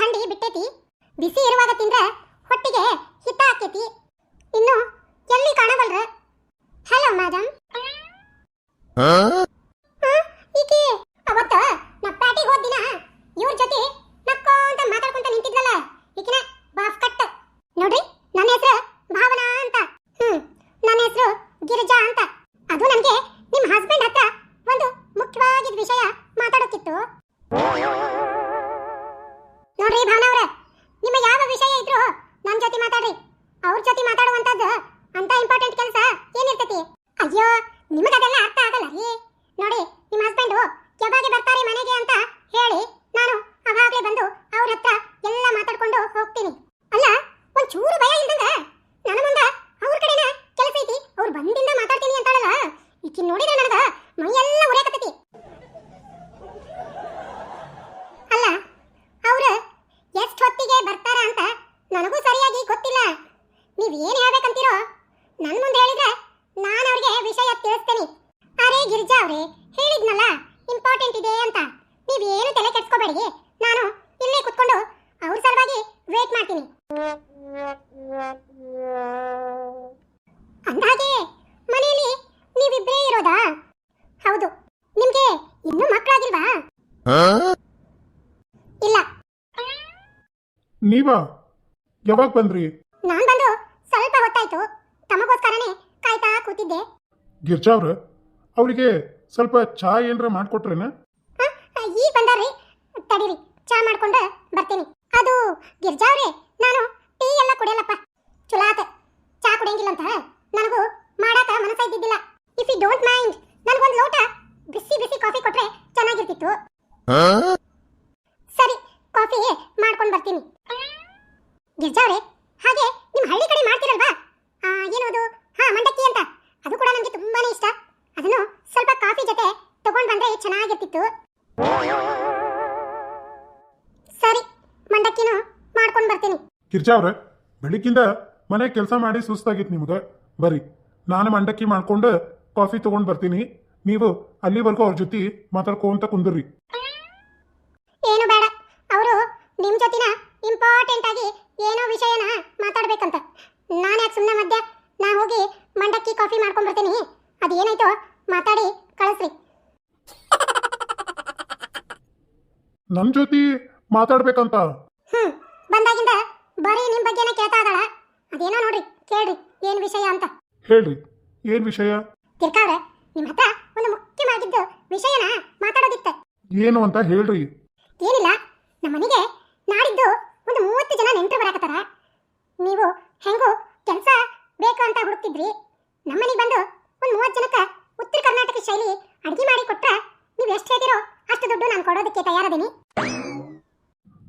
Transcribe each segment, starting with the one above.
ಥಂಡಿ ಬಿಟ್ಟೈತಿ. ಬಿಸಿ ಇರುವಾಗ ತಿಂದ್ರೆ ಹೊಟ್ಟಿಗೆ ಹಿತ ಆಕೈತಿ. ಇನ್ನು ಎಲ್ಲಿ ಕಾಣಬಲ್ರ ಹಲೋ ಮೇಡಮ್ ಈಕಿ? ಅವತ್ತ ನಾ ಪ್ಯಾಟಿಗೆ ಹೋದ ದಿನ ಇವ್ರ ಜೊತೆ ನಕ್ಕೊಂತ ಮಾತಾಡ್ಕೊಂತ ನಿಂತಿದ್ಲಲ್ಲ? ಈಕಿನ ಮಾತಾಡುವಂತದ್ದು ಅಂತ ಇಂಪಾರ್ಟೆಂಟ್ ಕೆಲಸ ಏನಿರ್ತೈತಿ? ಅಯ್ಯೋ, ನಿಮಗದೆಲ್ಲ ಅರ್ಥ ಆಗಲ್ಲ ರೀ. ನೋಡಿ, ನಿಮ್ಮ ಹಸ್ಬೆಂಡ್ ಯಾವಾಗ ಬರ್ತಾರೆ ಮನೆಗೆ ಅಂತ ಹೇಳಿ ನಾನು ಅವಾಗಲೇ ಬಂದು ಅವ್ರ ಹತ್ರ ಎಲ್ಲ ಮಾತಾಡ್ಕೊಂಡು ಹೋಗ್ತೀನಿ. ಅಲ್ಲ, ಒಂದ್ ಭಯ ಇಲ್ದಂಗ? ನನ್ನ ಮುಂದ ಅವ್ರ ಕಡೆನ ಕೆಲಸ ಐತಿ, ಅವ್ರು ಬಂದಿಂದ ಮಾತಾಡ್ತೀನಿ ಅಂತಾಳಲ್ಲ? ಈಕಿ ನೋಡಿದ್ರೆ ನನಗ ಮೈಯೆಲ್ಲ ಉರಿಯಾಕತ್ತೈತಿ ಅಲ್ಲ ಅವ್ರ ಎಷ್ಟ್ ಹೊತ್ತಿಗೆ ಬರ್ತಾರ ಅಂತ ನನಗೂ ಸರಿಯಾಗಿ ಗೊತ್ತಿಲ್ಲ ನೀವ್ ಏನ್ ಹೇಳ್ಬೇಕಂತೀರೋ ನನ್ ಮುಂದೆ ಹೇಳಿದ್ರೆ ನಾನು ಅವ್ರಿಗೆ ವಿಷಯ ತಿಳಿಸ್ತೇನೆ ಅರೆ ಗಿರಿಜಾ ಅವ್ರೆ ಹೇಳಿದ್ನಲ್ಲ ಇಂಪಾರ್ಟೆಂಟ್ ಇದೆ ಅಂತ ನೀವೇನು ತಲೆ ನಾನು ಇಲ್ಲೇ ಕುತ್ಕೊಂಡು ಅವ್ರ ಸಲುವಾಗಿ ವೇಟ್ ಮಾಡ್ತೀನಿ. ಅಂದಾಗೆ ಮನೆಯಲ್ಲಿ ನೀವಿಬ್ಬರೇ ಇರೋದಾ? ಹೌದು. ನಿಮ್ಗೆ ಇನ್ನೂ ಮಕ್ಕಳಾಗಿಲ್ವಾ? ಇಲ್ಲ. ನೀವಾ? ಯಾವಾಗ ಬಂದ್ರಿ? ನಾನ್ ಬಂದು ಸ್ವಲ್ಪ ಹೊತ್ತಾಯ್ತು. ತಮಗೋಸ್ಕರನೇ ಕಾಯ್ತಾ ಕೂತಿದ್ದೆ. ಗಿರ್ಜಾ ಅವ್ರ ಅವರಿಗೆ ಸ್ವಲ್ಪ ಚಾ ಏನ್ರ ಮಾಡ್ಕೊಟ್ರೇನ? ತಡೀರಿ ಚಾ ಮಾಡ್ಕೊಂಡು ಬರ್ತೀನಿ. ಅದು ಗಿರ್ಜಾವ್ರೆ ನಾನು ಟೀ ಎಲ್ಲ ಕುಡಿಯಲ್ಲಪ್ಪ. ಚುಲಾತ ಚಾ ಕುಡಿಯಂಗಿಲ್ಲ ಅಂತ ನನಗೂ ಮಾಡಾಕ ಮನಸ್ಸ ಇದ್ದಿದ್ದಿಲ್ಲ. ಇಫ್ ಯು ಡೋಂಟ್ ಮೈಂಡ್ ನನಗೊಂದು ಲೋಟ ಬಿಸಿ ಬಿಸಿ ಕಾಫಿ ಕೊಟ್ರೆ ಚೆನ್ನಾಗಿರ್ತಿತ್ತು. ಸರಿ ಕಾಫಿ ಮಾಡ್ಕೊಂಡು ಬರ್ತೀನಿ. ಗಿರ್ಜಾ ಅವ್ರೆ ಹಾಗೆ ನಿಮ್ಮ ಹಳ್ಳಿ ಕಡೆ ಮಾಡ್ತೀರಲ್ವಾ? ಆ, ಏನು ಅದು ಹಾ ಮಂಡಕ್ಕಿ ಅಂತ. ಅದು ಕೂಡ ನನಗೆ ತುಂಬಾನೇ ಇಷ್ಟ. ಅದನ್ನು ಸ್ವಲ್ಪ ಕಾಫಿ ಜೊತೆ ತಗೊಂಡ್ ಬಂದ್ರೆ ಚೆನ್ನಾಗಿರ್ತಿತ್ತು. ಗಿರ್ಜಾ ಅವ್ರ ಬೆಳಿಗ್ಗಿಂದ ಮನೆ ಕೆಲಸ ಮಾಡಿ ಸುಸ್ತಾಗಿತ್ತು ನಿಮ್ಗೆ. ಬರ್ರಿ ನಾನು ಮಂಡಕ್ಕಿ ಮಾಡ್ಕೊಂಡು ಕಾಫಿ ತಗೊಂಡು ಬರ್ತೀನಿ. ನೀವು ಅಲ್ಲಿವರೆಗೂ ಅವ್ರ ಜೊತೆ ಮಾತಾಡ್ಕೊಂತ ಕುಂದ್ರಿ. ಏನು ಬೇಡ ಅವರು ನಿಮ್ ಜೊತಿನ ಇಂಪಾರ್ಟೆಂಟ್ ಆಗಿ ಏನೋ ವಿಷಯನ ಮಾತಾಡ್ಬೇಕಂತ. ನಾನು ಯಾಕೆ ಸುಮ್ಮನೆ ಮಧ್ಯ ನಾ ಹೋಗಿ ಮಂಡಕ್ಕಿ ಕಾಫಿ ಮಾಡ್ಕೊಂಡ್ ಬರ್ತೀನಿ. ಅದೇನಾಯ್ತೋ ಮಾತಾಡಿ ಕಳಿಸ್ರಿ. ನನ್ನ ಜೊತೆ ಮಾತಾಡ್ಬೇಕಂತ ಅದೇನೋ ನೋಡ್ರಿ ಕೇಳ್ರಿ ಏನ್ ವಿಷಯ ಅಂತ. ಹೇಳ್ರಿ ಏನ್ ವಿಷಯ? ತಿರ್ಕಾವ್ರೆ ನಿಮ್ ಹತ್ರ ಒಂದು ಮುಖ್ಯವಾಗಿದ್ದು ವಿಷಯನ ಮಾತಾಡೋದಿತ್ತ. ಏನು ಅಂತ ಹೇಳ್ರಿ. ಏನಿಲ್ಲ ನಮ್ಮ ಮನೆಗೆ ನಾಡಿದ್ದು ಒಂದು ಮೂವತ್ತು ಜನ ನೆಂಟರು ಬರಾಕತ್ತಾರ. ನೀವು ಹೆಂಗೋ ಕೆಲಸ ಬೇಕು ಅಂತ ಹುಡುಕ್ತಿದ್ರಿ. ನಮ್ಮನೆಗೆ ಬಂದು ಒಂದು ಮೂವತ್ತು ಜನಕ್ಕೆ ಉತ್ತರ ಕರ್ನಾಟಕ ಶೈಲಿ ಅಡಿಗೆ ಮಾಡಿ ಕೊಟ್ಟ ನೀವು ಎಷ್ಟು ಹೇಳ್ತೀರೋ ಅಷ್ಟು ದುಡ್ಡು ನಾನು ಕೊಡೋದಕ್ಕೆ ತಯಾರದೀನಿ.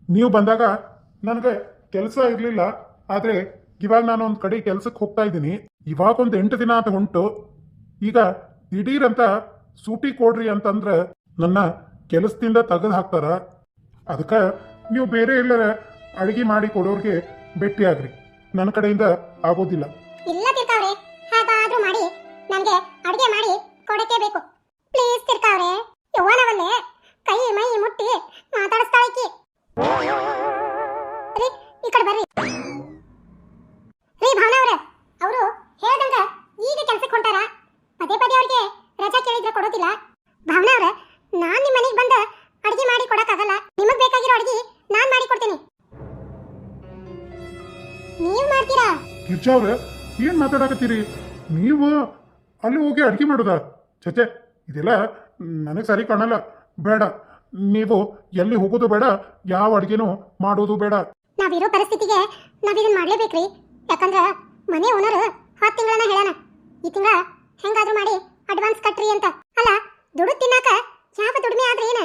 ನೀವು ಬಂದಾಗ ನನಗೆ ಕೆಲಸ ಇರಲಿಲ್ಲ ಆದರೆ ಇವಾಗ ನಾನು ಒಂದು ಕಡೆ ಕೆಲ್ಸಕ್ಕೆ ಹೋಗ್ತಾ ಇದ್ದೀನಿ. ಇವಾಗ ಒಂದು ಎಂಟು ದಿನ ಅಂತ ಹೊಂಟು ಈಗ ದಿಢೀರಂತ ಸೂಟಿ ಕೊಡ್ರಿ ಅಂತಂದ್ರೆ ನನ್ನ ಕೆಲಸದಿಂದ ತೆಗೆದು ಹಾಕ್ತಾರ. ಅದಕ್ಕೆ ನೀವು ಬೇರೆ ಎಲ್ಲರ ಅಡಿಗೆ ಮಾಡಿ ಕೊಡೋರ್ಗೆ ಭೇಟಿ ಆಗ್ರಿ. ನನ್ನ ಕಡೆಯಿಂದ ಆಗೋದಿಲ್ಲ. ಕೈ ಮೈ ಮುಟ್ಟಿ ಮಾತಾಡಿಸ್ತಾಳಕಿ ರೀ ಈ ಕಡೆ ಬರ್ರಿ. ಗಿರ್ಜಾ ಅವ್ರೆ ಏನು ಮಾತಾಡಕತ್ತೀರಿ? ನೀವು ಅಲ್ಲಿ ಹೋಗಿ ಅಡುಗೆ ಮಾಡೋದ? ಚಚೆ ಇದೆಲ್ಲ ನನಗೆ ಸರಿ ಕಾಣಲ್ಲ. ಬೇಡ. ನೀವು ಎಲ್ಲಿ ಹೋಗೋದು ಬೇಡ, ಯಾವ ಅಡುಗೆನೂ ಮಾಡೋದು ಬೇಡ. ನಾವಿರೋ ಪರಿಸ್ಥಿತಿಗೆ ನಾವಿದನ್ನ ಮಾಡ್ಲೇಬೇಕ್ರಿ. ಯಾಕಂದ್ರ ಮನೆ ಓನರ್ ಹತ್ತು ತಿಂಗಳನ್ನ ಹೇಳಣ. ಈ ತಿಂಗಳ ಹೆಂಗಾದ್ರೂ ಮಾಡಿ ಅಡ್ವಾನ್ಸ್ ಕಟ್ರಿ ಅಂತ. ಅಲ್ಲ ದುಡ್ಡು ತಿನ್ನಾಕ ಯಾವ ದುಡಿಮೆ ಆದ್ರೆ ಏನ?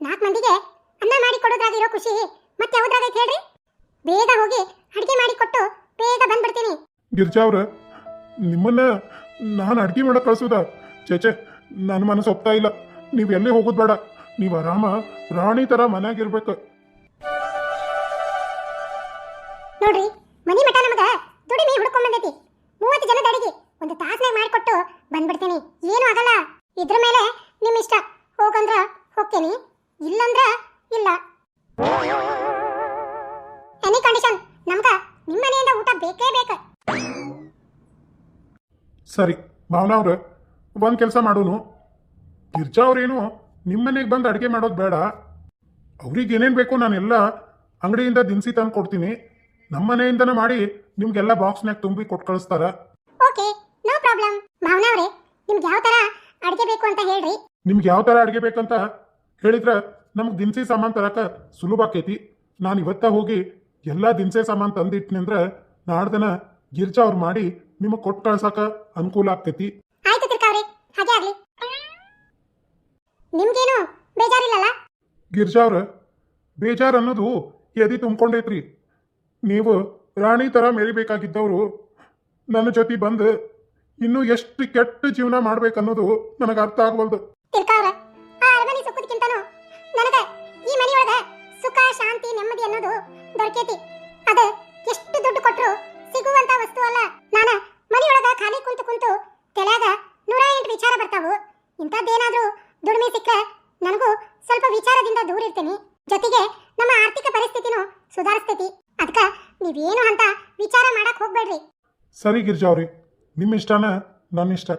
ನಾಲ್ಕು ಮಂದಿಗೆ ಅನ್ನ ಮಾಡಿ ಕೊಡೋದ್ರಾಗಿರೋ ಖುಷಿ ಮತ್ತೆ ಯಾವ್ದ್ರಾಗೈತೆ ಹೇಳ್ರಿ? ಬೇಗ ಹೋಗಿ ಅಡಿಗೆ ಮಾಡಿ ಕೊಟ್ಟು ಬೇಗ ಬಂದ್ಬಿಡ್ತೀನಿ. ಗಿರ್ಜಾ ಅವ್ರ ನಿಮ್ಮನ್ನ ನಾನು ಅಡ್ಗೆ ಮಾಡಕ್ ಕಳ್ಸೋದ. ಚೇಚೆ ನನ್ನ ಮನಸ್ಸು ಒಪ್ತಾ ಇಲ್ಲ. ನೀವು ಎಲ್ಲಿ ಹೋಗೋದು ಬೇಡ. ನೀವು ಆರಾಮ ರಾಣಿ ತರ ಮನ್ಯಾಗಿರ್ಬೇಕು. ನೋಡ್ರಿ ಮನಿ ಮಠ ನಮಗ ದುಡಿಮೆ ಹುಡ್ಕೊಂಡ್ ಬಂದೈತಿ. ಮೂವತ್ತು ಜನದ ಅಡಿಗೆ ಒಂದು ತಾಸ್ನಾಗ ಮಾಡಿಕೊಟ್ಟು ಬಂದ್ಬಿಡ್ತೀನಿ. ಏನು ಆಗಲ್ಲ. ಇದ್ರ ಮೇಲೆ ನಿಮ್ ಇಷ್ಟ. ಹೋಗಂದ್ರ ಹೋಗ್ತೀನಿ. ಇಲ್ಲಂದ್ರ ಇಲ್ಲ. ಸರಿ ಭಾವನಾ ಅವ್ರೆ ಒಂದು ಕೆಲಸ ಮಾಡೋನು. ಗಿರ್ಜಾ ಅವ್ರೇನು ನಿಮ್ಮ ಮನೆಗೆ ಬಂದು ಅಡುಗೆ ಮಾಡೋದು ಬೇಡ. ಅವ್ರಿಗೆ ಏನೇನು ಬೇಕು ನಾನೆಲ್ಲ ಅಂಗಡಿಯಿಂದ ದಿನಸಿ ತಂದು ಕೊಡ್ತೀನಿ. ನಮ್ಮ ಮನೆಯಿಂದನೇ ಮಾಡಿ ನಿಮ್ಗೆಲ್ಲ ಬಾಕ್ಸ್ನಾಗ ತುಂಬಿ ಕೊಟ್ಟು ಕಳಿಸ್ತಾರ. Okay no problem. ಭಾವನಾ ಅವರೇ ನಿಮ್ಗೆ ಯಾವ ತರ ಅಡಿಗೆ ಬೇಕು ಅಂತ ಹೇಳ್ರಿ. ನಿಮ್ಗೆ ಯಾವ ಥರ ಅಡುಗೆ ಬೇಕಂತ ಹೇಳಿದ್ರೆ ನಮ್ಗೆ ದಿನಸಿ ಸಾಮಾನು ತರಕ ಸುಲಭ ಆಕೈತಿ. ನಾನು ಇವತ್ತ ಹೋಗಿ ಎಲ್ಲ ದಿನಸಿ ಸಾಮಾನು ತಂದಿಟ್ನಿ ಅಂದ್ರೆ ನಾಡ್ದನ ಗಿರ್ಜಾ ಅವ್ರು ಮಾಡಿ ನಿಮಗೆ ಕೊಟ್ಟು ಕಳ್ಸಾಕ ಅನುಕೂಲ ಆಗ್ತೈತಿ. ಆಯ್ತು ತಿರ್ಕಾವ್ರೆ ಹಾಗೆ ಆಗ್ಲಿ. ನಿಮ್ಗೇನು ಬೇಜಾರಿಲ್ಲಲ್ಲ? ಗಿರ್ಜಾ ಅವ್ರ ಬೇಜಾರ್ ಅನ್ನೋದು ಎದಿ ತುಂಬ್ಕೊಂಡೈತ್ರಿ. ನೀವು ರಾಣಿ ತರ ಮೆರಿಬೇಕಾಗಿದ್ದವರು ನನ್ನ ಜೊತೆ ಬಂದು ಇನ್ನೂ ಎಷ್ಟು ಕೆಟ್ಟ ಜೀವನ ಮಾಡ್ಬೇಕನ್ನೋದು ನನಗೆ ಅರ್ಥ ಆಗವಲ್ದು. ತಿರ್ಕಾವ್ರ ಆ ಅರಮನೆ ಸುಖದಕ್ಕಿಂತನೂ ನನಗ ಈ ಮನೆಯೊಳಗ ಸುಖ ಶಾಂತಿ ನೆಮ್ಮದಿ ಅನ್ನೋದು ದೊರಕೈತಿ. ದುಡಿಮೆ ಸಿಕ್ಕರೆ ನನಗೂ ಸ್ವಲ್ಪ ವಿಚಾರದಿಂದ ದೂರ ಇರ್ತೀನಿ. ಜೊತೆಗೆ ನಮ್ಮ ಆರ್ಥಿಕ ಪರಿಸ್ಥಿತಿನೂ ಸುಧಾರಿಸ್ತೈತಿ. ಅದಕ್ಕ ನೀವೇನು ಅಂತ ವಿಚಾರ ಮಾಡಕ್ ಹೋಗ್ಬೇಡ್ರಿ. ಸರಿ ಗಿರ್ಜಾ ಅವ್ರಿ ನಿಮ್ಮ ಇಷ್ಟನ ನನ್ನ ಇಷ್ಟ.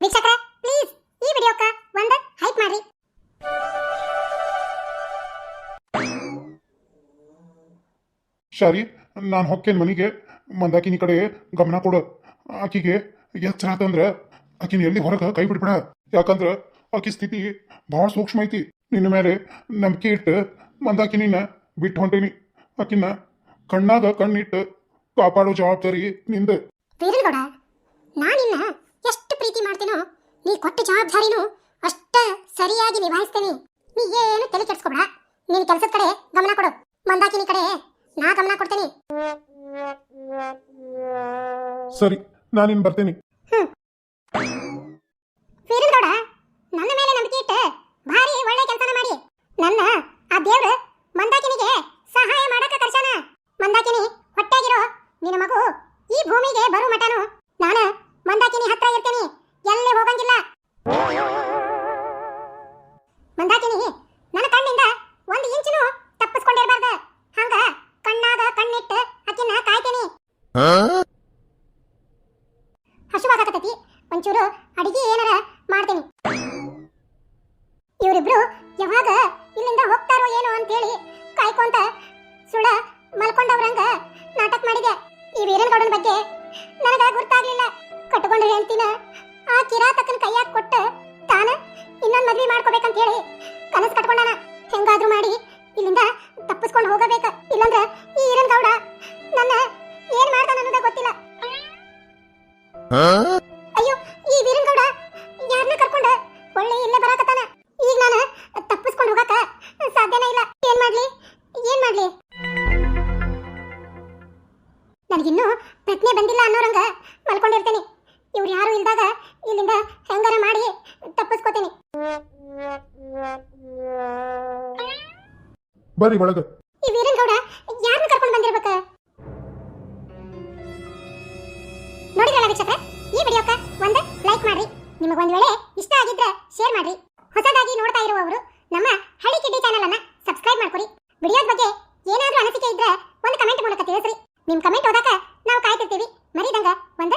ವೀಕ್ಷಕರೇ ಪ್ಲೀಸ್ ಈ ವಿಡಿಯೋಕ್ಕ ಒಂದು ಹೈಪ್ ಮಾಡ್ರಿ. ಸರಿ ನಾನು ಹೊಕ್ಕೇನ್ ಮನೆಗೆ ಮಂದಾಕಿನಿ ಕಡೆ ಗಮನ ಕೊಡು. ಆಕಿಗೆ ಎಚ್ಚರ ಆತಂದ್ರೆ ಆಕಿನ ಎಲ್ಲಿ ಹೊರಗೆ ಕೈ ಬಿಡ್ಬೇಡ. ಯಾಕಂದ್ರೆ ಆಕಿ ಸ್ಥಿತಿ ಭಾಳ ಸೂಕ್ಷ್ಮ ಐತಿ. ನಿನ್ನ ಮೇಲೆ ನಂಬಿಕೆ ಇಟ್ಟು ಮಂದಾಕಿನಿನ ಬಿಟ್ಟು ಹೊಂಟೀನಿ. ಆಕಿನ ಕಣ್ಣಾಗ ಕಣ್ಣಿಟ್ಟು ಕಾಪಾಡೋ ಜವಾಬ್ದಾರಿ ನಿಂದ. ವೀರನಗೌಡ ನಾನಿನ್ನ ಎಷ್ಟು ಪ್ರೀತಿ ಮಾಡ್ತೀನೋ ನೀ ಕೊಟ್ಟ ಜವಾಬ್ದಾರಿನೂ ಅಷ್ಟ ಸರಿಯಾಗಿ ನಿಭಾಯಿಸ್ತೇನೆ. ನೀ ಏನು ತಲೆ ಕೆಡಿಸ್ಕೊಬೇಡ. ನಿನ್ನ ಕೆಲಸದ ಕಡೆ ಗಮನ ಕೊಡು. ಮಂದಾಕಿನಿ ಕಡೆ ನಾ ಗಮನ ಕೊಡ್ತೇನೆ. ಸರಿ. ನಾನಿನ್ ಬರ್ತೇನೆ. ವೀರನಗೌಡ ನನ್ನ ಮೇಲೆ ನಂಬಿಕೆ ಇಟ್ಟು ಭಾರಿ ಒಳ್ಳೆ ಕೆಲಸನ ಮಾಡಿ. ನನ್ನ ಆ ದೇವ್ರು ಮಂದಾಕಿನಿಗೆ ಸಹಾಯ ಮಾಡಕ ಕರ್ಸಾನ ಮಂದಾಕಿನಿ ಹೊಟ್ಟೆಗಿರೋ ನಿನ್ನ ಮಗು ಈ ಭೂಮಿಗೆ ಬರು ಮಟನು ನಾನು ಮಂದಾಕಿನಿ ಹತ್ರ ಇರ್ತೇನೆ. ಎಲ್ಲೇ ಹೋಗಂಗಿಲ್ಲ. ಮಂದಾಕಿನಿ ನನ್ನ ಕಣ್ಣಿಂದ ಒಂದು ಇಂಚಿನೂ ತಪ್ಪಿಸ್ಕೊಂಡಿರ್ಬಾರ್ದ. ಹಂಗ ಕಣ್ಣಾಗ ಕಣ್ಣಿಟ್ಟು ಅಕ್ಕಿನ ಕಾಯ್ತೇನೆ. ಒಂಚೂರು ಅಡಿಗೆ ಏನಾರ ಮಾಡ್ತೀನಿ. ಇವರಿಬ್ರು ಯಾವಾಗ ಇಲ್ಲಿಂದ ಹೋಗ್ತಾರೋ ಏನೋ ಅಂತೇಳಿ ಕಾಯ್ಕೊಂತ ಸುಳ ಮಲ್ಕೊಂಡವ್ರಂಗ ನಾಟಕ ಮಾಡಿದೆ. ಈ ವೀರನಗೌಡನ ಬಗ್ಗೆ ನನಗ ಗೊತ್ತಾಗ್ಲಿಲ್ಲ ಕಟ್ಕೊಂಡು ಹೇಳ್ತೀನ ಆ ಕಿರಾತಕನ ಕೈಯಾಗ ಕೊಟ್ಟು ತಾನ ಇನ್ನೊಂದ್ ಮದ್ವಿ ಮಾಡ್ಕೋಬೇಕಂತ ಹೇಳಿ ಕನಸು ಕಟ್ಕೊಂಡಾನ. ಹೆಂಗಾದ್ರೂ ಮಾಡಿ ಇಲ್ಲಿಂದ ತಪ್ಪಿಸ್ಕೊಂಡು ಹೋಗಬೇಕ. ಇಲ್ಲಂದ್ರ ಈ ವೀರನಗೌಡ ನನ್ನ ಏನ್ ಮಾಡ್ತಾನ ಗೊತ್ತಿಲ್ಲ. ಬರ್ರಿ ಒಳಗ. ಈ ವೀರನಗೌಡ ಯಾರನ್ನ ಕರ್ಕೊಂಡು ಬಂದಿರ್ಬೇಕ? ನೋಡಿದ್ರಲ್ಲ ವೀಕ್ಷಕರೇ? ಈ ವಿಡಿಯೋಕ್ಕ ಒಂದು ಲೈಕ್ ಮಾಡ್ರಿ. ನಿಮಗೊಂದು ವೇಳೆ ಇಷ್ಟ ಆಗಿದ್ರೆ ಶೇರ್ ಮಾಡ್ರಿ. ಹೊಸದಾಗಿ ನೋಡ್ತಾ ಇರುವವರು, ನಮ್ಮ ಹಳ್ಳಿ ಕಿಡ್ಡಿ ಚಾನಲ್ ಅನ್ನ ಸಬ್ಸ್ಕ್ರೈಬ್ ಮಾಡ್ಕೊರಿ ವಿಡಿಯೋದ ಬಗ್ಗೆ ಏನಾದರೂ ಅನಿಸಿಕೆ ಇದ್ರೆ ಒಂದು ಕಮೆಂಟ್ ಮೂಲಕ ತಿಳಿಸ್ರಿ. ನಿಮ್ಮ ಕಮೆಂಟ್ ಓದಾಕ ನಾವು ಕಾಯ್ತಿರ್ತೀವಿ. ಮರಿದಂಗ ಒಂದು